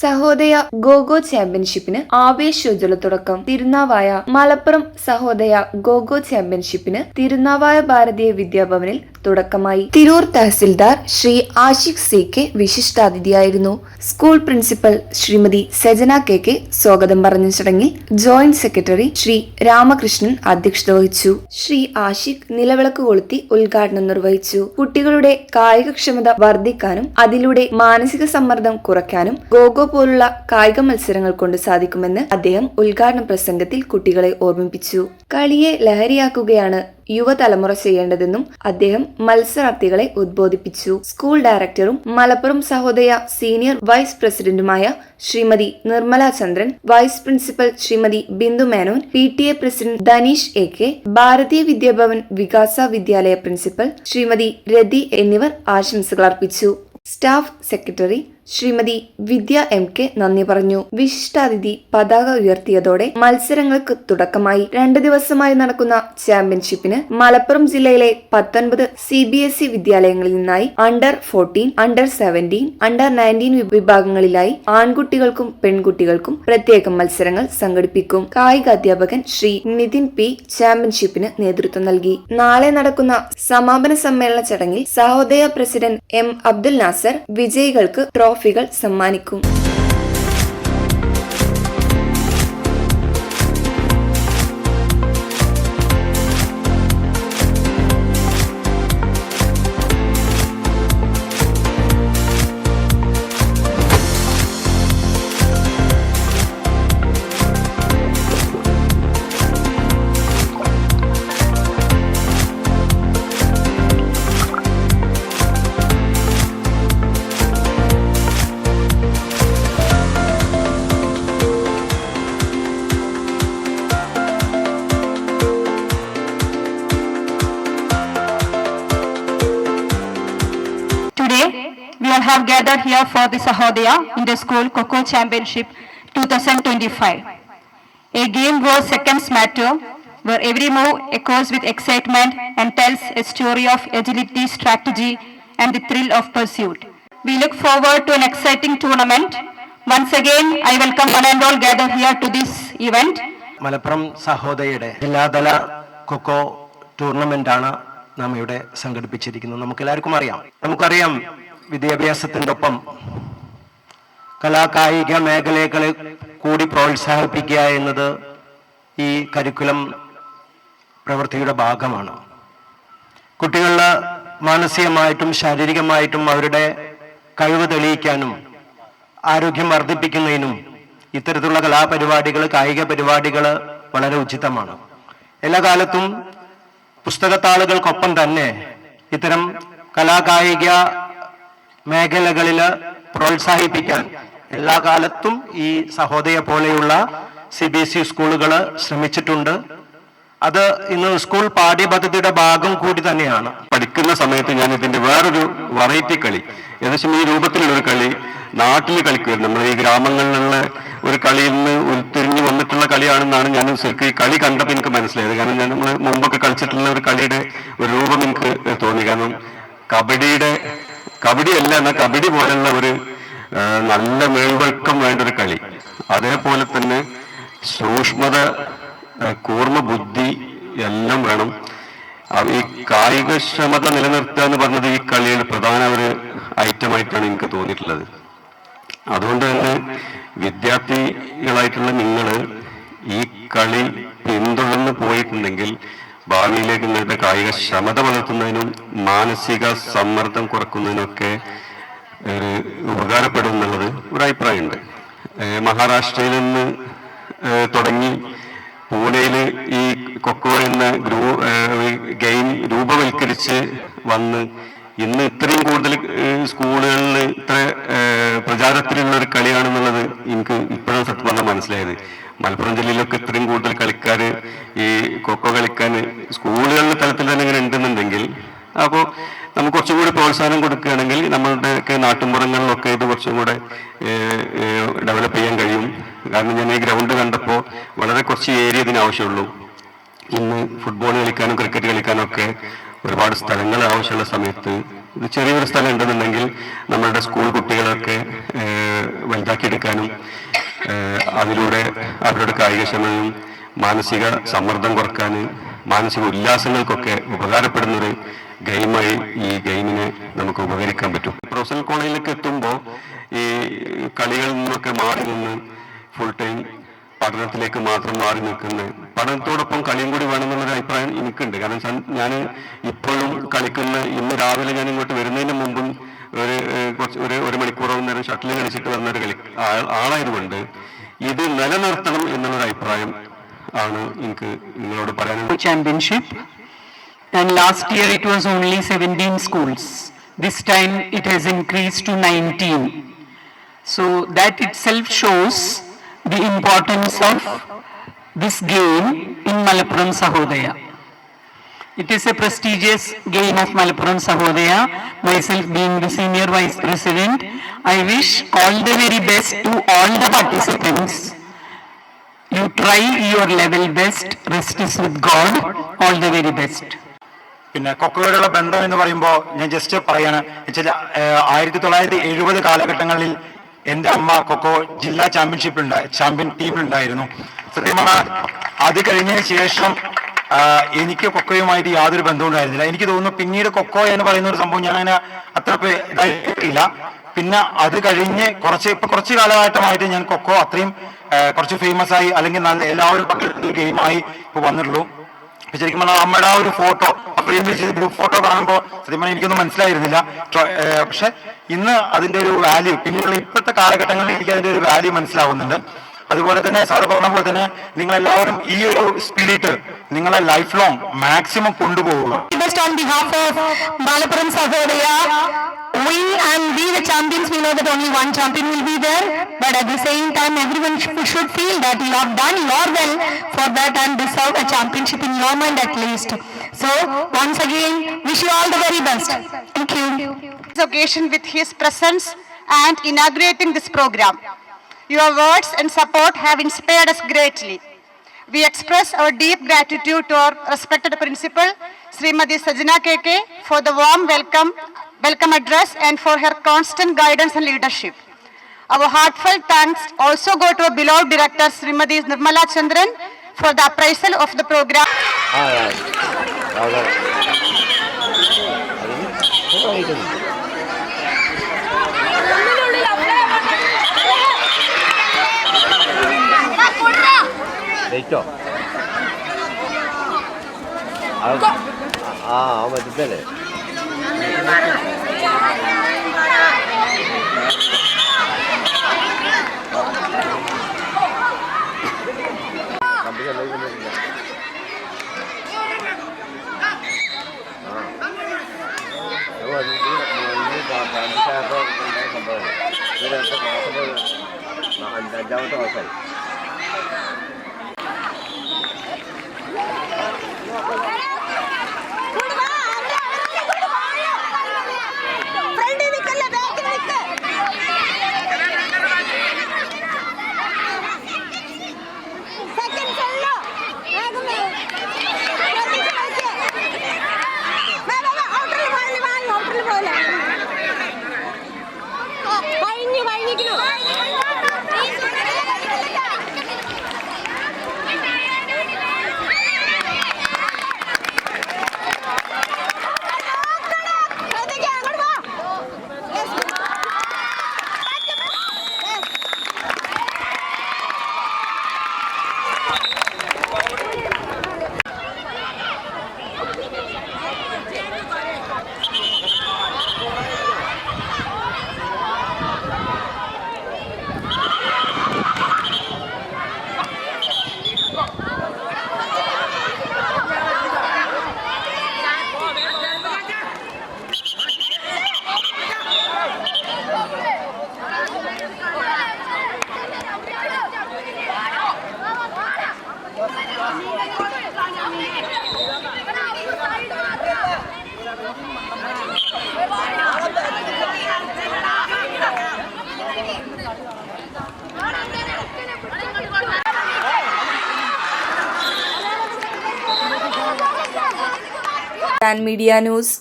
സഹോദയ ഗോഗോ ചാമ്പ്യൻഷിപ്പിന് ആവേശോജ്വല തുടക്കം തിരുനാവായ മലപ്പുറം സഹോദയ ഗോഗോ ചാമ്പ്യൻഷിപ്പിന് തിരുനാവായ ഭാരതീയ വിദ്യാഭവനിൽ തുടക്കമായി. Tirur tahsildar Shri Ashiq C K വിശിഷ്ടാതിഥിയായിരുന്നു. School principal Shrimati Sajana K K സ്വാഗതം പറഞ്ഞ ചടങ്ങിൽ ജോയിന്റ് സെക്രട്ടറി ശ്രീ രാമകൃഷ്ണൻ അധ്യക്ഷത വഹിച്ചു. ശ്രീ ആഷിഖ് നിലവിളക്ക് കൊളുത്തി ഉദ്ഘാടനം നിർവഹിച്ചു. കുട്ടികളുടെ കായികക്ഷമത വർദ്ധിക്കാനും അതിലൂടെ മാനസിക സമ്മർദ്ദം കുറയ്ക്കാനും ഗോഗോ പോലുള്ള കായിക മത്സരങ്ങൾ കൊണ്ട് സാധിക്കുമെന്ന് അദ്ദേഹം ഉദ്ഘാടന പ്രസംഗത്തിൽ കുട്ടികളെ ഓർമ്മിപ്പിച്ചു. കളിയെ ലഹരിയാക്കുകയാണ് യുവതലമുറ ചെയ്യേണ്ടതെന്നും അദ്ദേഹം മത്സരാർത്ഥികളെ ഉദ്ബോധിപ്പിച്ചു. സ്കൂൾ ഡയറക്ടറും മലപ്പുറം സഹോദയ സീനിയർ വൈസ് പ്രസിഡന്റുമായ Shrimati Nirmala Chandran vice principal Shrimati Bindu Menon P T A president Dhanish A K Bharatiya Vidyabhavan Vikasa വിദ്യാലയ പ്രിൻസിപ്പൽ ശ്രീമതി രതി എന്നിവർ ആശംസകൾ അർപ്പിച്ചു. Staff secretary Shrimati Vidya M K നന്ദി പറഞ്ഞു. വിശിഷ്ടാതിഥി പതാക ഉയർത്തിയതോടെ മത്സരങ്ങൾക്ക് തുടക്കമായി. രണ്ട് ദിവസമായി നടക്കുന്ന ചാമ്പ്യൻഷിപ്പിന് മലപ്പുറം ജില്ലയിലെ പത്തൊൻപത് സി ബി എസ് ഇ വിദ്യാലയങ്ങളിൽ നിന്നായി under fourteen under seventeen under nineteen വിഭാഗങ്ങളിലായി ആൺകുട്ടികൾക്കും പെൺകുട്ടികൾക്കും പ്രത്യേകം മത്സരങ്ങൾ സംഘടിപ്പിക്കും. കായിക അധ്യാപകൻ ശ്രീ നിതിൻ പി ചാമ്പ്യൻഷിപ്പിന് നേതൃത്വം നൽകി. നാളെ നടക്കുന്ന സമാപന സമ്മേളന ചടങ്ങിൽ സഹോദയ പ്രസിഡന്റ് എം അബ്ദുൽ നാസർ വിജയികൾക്ക് ട്രോഫികൾ സമ്മാനിക്കും all have gathered here for the Sahodaya in the school Coco Championship 2025. A game where seconds matter, where every move echoes with excitement and tells a story of agility, strategy, and the thrill of pursuit. We look forward to an exciting tournament. Once again, I welcome one and all gathered here to this event. Malappuram സഹോദയയുടെ ജില്ലാതല cocoa ടൂർണമെന്റാണ് നാം ഇവിടെ സംഘടിപ്പിച്ചിരിക്കുന്നത് നമുക്ക് എല്ലാവർക്കും അറിയാം നമുക്കറിയാം വിദ്യാഭ്യാസത്തിന്റെ ഒപ്പം കലാകായിക മേഖലകളെ കൂടി പ്രോത്സാഹിപ്പിക്കുക എന്നത് ഈ കരിക്കുലം പ്രവൃത്തിയുടെ ഭാഗമാണ്. കുട്ടികളിൽ മാനസികമായിട്ടും ശാരീരികമായിട്ടും അവരുടെ കഴിവ് തെളിയിക്കാനും ആരോഗ്യം വർദ്ധിപ്പിക്കുന്നതിനും ഇത്തരത്തിലുള്ള കലാപരിപാടികൾ കായിക പരിപാടികൾ വളരെ ഉചിതമാണ്. എല്ലാ കാലത്തും പുസ്തകത്താളുകൾക്കൊപ്പം തന്നെ ഇത്തരം കലാകായിക മേഖലകളിൽ പ്രോത്സാഹിപ്പിക്കാൻ. എല്ലാ കാലത്തും ഈ സഹോദയ പോലെയുള്ള സി ബി എസ് ഇ സ്കൂളുകൾ ശ്രമിച്ചിട്ടുണ്ട്. അത് ഇന്ന് സ്കൂൾ പാഠ്യപദ്ധതിയുടെ ഭാഗം കൂടി തന്നെയാണ്. പഠിക്കുന്ന സമയത്ത് ഞാൻ ഇതിന്റെ വേറൊരു വെറൈറ്റി കളി ഏകദേശം ഈ രൂപത്തിലുള്ള ഒരു കളി നാട്ടിൽ കളിക്കുമായിരുന്നു. നമ്മൾ ഈ ഗ്രാമങ്ങളിലുള്ള ഒരു കളിയിൽ നിന്ന് ഉരുത്തിരിഞ്ഞു വന്നിട്ടുള്ള കളിയാണെന്നാണ് ഞാൻ ശരിക്കും ഈ കളി കണ്ടപ്പോൾ എനിക്ക് മനസ്സിലായത്. കാരണം ഞാൻ നമ്മൾ മുമ്പൊക്കെ കളിച്ചിട്ടുള്ള ഒരു കളിയുടെ ഒരു രൂപം എനിക്ക് തോന്നി. കാരണം കബഡിയുടെ കബഡി അല്ല എന്നാൽ കബഡി പോലുള്ള ഒരു നല്ല മേൽവഴക്കം വേണ്ട ഒരു കളി. അതേപോലെ തന്നെ സൂക്ഷ്മത കൂർമ്മ ബുദ്ധി എല്ലാം വേണം. ഈ കായികക്ഷമത നിലനിർത്തുക എന്ന് പറഞ്ഞത് ഈ കളിയുടെ പ്രധാന ഒരു ഐറ്റമായിട്ടാണ് എനിക്ക് തോന്നിയിട്ടുള്ളത്. അതുകൊണ്ട് തന്നെ വിദ്യാർത്ഥികളായിട്ടുള്ള നിങ്ങൾ ഈ കളി പിന്തുടർന്ന് പോയിട്ടുണ്ടെങ്കിൽ ഭാവിയിലേക്ക് നിങ്ങളുടെ കായിക ക്ഷമത വളർത്തുന്നതിനും മാനസിക സമ്മർദ്ദം കുറക്കുന്നതിനൊക്കെ ഒരു ഉപകാരപ്പെടും എന്നുള്ളത് ഒരു അഭിപ്രായമുണ്ട്. മഹാരാഷ്ട്രയിൽ നിന്ന് തുടങ്ങി പൂനെയിൽ ഈ കൊക്കോ എന്ന ഗ്രൂ ഗെയിം രൂപവൽക്കരിച്ച് വന്ന് ഇന്ന് ഇത്രയും കൂടുതൽ സ്കൂളുകളിൽ ഇത്ര പ്രചാരത്തിലുള്ള ഒരു കളിയാണെന്നുള്ളത് എനിക്ക് ഇപ്പോഴും സത്യം പറഞ്ഞാൽ മനസ്സിലായത്. മലപ്പുറം ജില്ലയിലൊക്കെ ഇത്രയും കൂടുതൽ കളിക്കാർ ഈ കൊക്കോ കളിക്കാൻ സ്കൂളുകളിലെ തലത്തിൽ തന്നെ ഇങ്ങനെ ഉണ്ടെന്നുണ്ടെങ്കിൽ അപ്പോൾ നമുക്ക് കുറച്ചും കൂടി പ്രോത്സാഹനം കൊടുക്കുകയാണെങ്കിൽ നമ്മളുടെയൊക്കെ നാട്ടുമ്പുറങ്ങളിലൊക്കെ ഇത് കുറച്ചും കൂടെ ഡെവലപ്പ് ചെയ്യാൻ കഴിയും. കാരണം ഞാൻ ഈ ഗ്രൗണ്ട് കണ്ടപ്പോൾ വളരെ കുറച്ച് ഏരിയ ഇതിന് ആവശ്യമുള്ളൂ. ഇന്ന് ഫുട്ബോൾ കളിക്കാനും ക്രിക്കറ്റ് കളിക്കാനും ഒക്കെ ഒരുപാട് സ്ഥലങ്ങൾ ആവശ്യമുള്ള സമയത്ത് ഒരു ചെറിയൊരു സ്ഥലം ഉണ്ടെന്നുണ്ടെങ്കിൽ നമ്മളുടെ സ്കൂൾ കുട്ടികളൊക്കെ വലുതാക്കിയെടുക്കാനും അതിലൂടെ അവരുടെ കായികക്ഷമതയും മാനസിക സമ്മർദ്ദം കുറയ്ക്കാൻ മാനസിക ഉല്ലാസങ്ങൾക്കൊക്കെ ഉപകാരപ്പെടുന്നൊരു ഗെയിമായി ഈ ഗെയിമിനെ നമുക്ക് ഉപകരിക്കാൻ പറ്റും. പ്രൊഫഷണൽ കോളേജിലേക്ക് എത്തുമ്പോൾ ഈ കളികളിൽ നിന്നൊക്കെ മാറി നിന്ന് ഫുൾ ടൈം പഠനത്തിലേക്ക് മാത്രം മാറി നിൽക്കുന്ന പഠനത്തോടൊപ്പം കളിയും കൂടി വേണമെന്നുള്ളൊരു അഭിപ്രായം എനിക്കുണ്ട് കാരണം ഞാൻ ഇപ്പോഴും കളിക്കുന്ന ഇന്ന് രാവിലെ ഞാൻ ഇങ്ങോട്ട് വരുന്നതിന് മുമ്പും ഒരു കുറച്ച് ഒരു ഒരു മണിക്കൂറോ നേരം ഷട്ടിൽ കളിച്ചിട്ട് വന്ന ഒരു കളി ആളായതുകൊണ്ട് ഇത് നിലനിർത്തണം എന്നുള്ളൊരു അഭിപ്രായം ആണ് എനിക്ക് നിങ്ങളോട് പറയാനുള്ളത് championship And last year it was only 17 schools. This time it has increased to 19. So that itself shows the importance of this game in Malappuram Sahodaya. It is a prestigious game of Malappuram Sahodaya. Myself being the senior vice president, I wish all the very best to all the participants. You try your level best, rest is with God, all the very best. പിന്നെ കൊക്കോയോടുള്ള ബന്ധം എന്ന് പറയുമ്പോൾ ഞാൻ just പറയാണ് ആയിരത്തി തൊള്ളായിരത്തി എഴുപത് കാലഘട്ടങ്ങളിൽ എന്റെ അമ്മ കൊക്കോ ജില്ലാ ചാമ്പ്യൻഷിപ്പിൽ ചാമ്പ്യൻ ടീമിലുണ്ടായിരുന്നു സത്യം പറഞ്ഞാൽ അത് കഴിഞ്ഞതിന് ശേഷം എനിക്ക് കൊക്കോയുമായിട്ട് യാതൊരു ബന്ധവും ഉണ്ടായിരുന്നില്ല. എനിക്ക് തോന്നുന്നു പിന്നീട് കൊക്കോ എന്ന് പറയുന്ന ഒരു സംഭവം ഞാൻ അങ്ങനെ അത്ര ഇതായിട്ടില്ല. പിന്നെ അത് കഴിഞ്ഞ് കുറച്ച് ഇപ്പൊ കുറച്ച് കാലഘട്ടമായിട്ട് ഞാൻ കൊക്കോ അത്രയും കുറച്ച് ഫേമസ് ആയി അല്ലെങ്കിൽ നല്ല എല്ലാവരും പങ്കെടുക്കുന്ന ഗെയിമായി ഇപ്പൊ വന്നിട്ടുള്ളൂ. ശരിക്കും പറഞ്ഞാൽ അമ്മയുടെ ആ ഒരു ഫോട്ടോ ഗ്രൂപ്പ് ഫോട്ടോ കാണുമ്പോൾ സത്യം പറഞ്ഞാൽ എനിക്കൊന്നും മനസ്സിലായിരുന്നില്ല. പക്ഷെ ഇന്ന് അതിന്റെ ഒരു വാല്യൂ പിന്നീടുള്ള ഇപ്പോഴത്തെ കാലഘട്ടങ്ങളിൽ എനിക്ക് അതിന്റെ ഒരു വാല്യൂ മനസ്സിലാവുന്നുണ്ട്. അതുപോലെ തന്നെ സാറ് പറഞ്ഞ പോലെ തന്നെ നിങ്ങളെല്ലാവരും ഈ ഒരു സ്പിരിറ്റ് നിങ്ങളെ ലൈഫ് ലോങ് മാക്സിമം കൊണ്ടുപോകുക occasion with his presence and inaugurating this program. Your words and support have inspired us greatly. We express our deep gratitude to our respected principal, Srimati Sajana KK, for the warm welcome, welcome address and for her constant guidance and leadership. Our heartfelt thanks also go to our beloved director, Srimati Nirmala Chandran, for the appraisal of the program. ito. Ah, ah, ah, ah, ah, Jangan lupa like, share, dan subscribe channel ini. Jangan lupa like, share, dan subscribe channel ini. Media news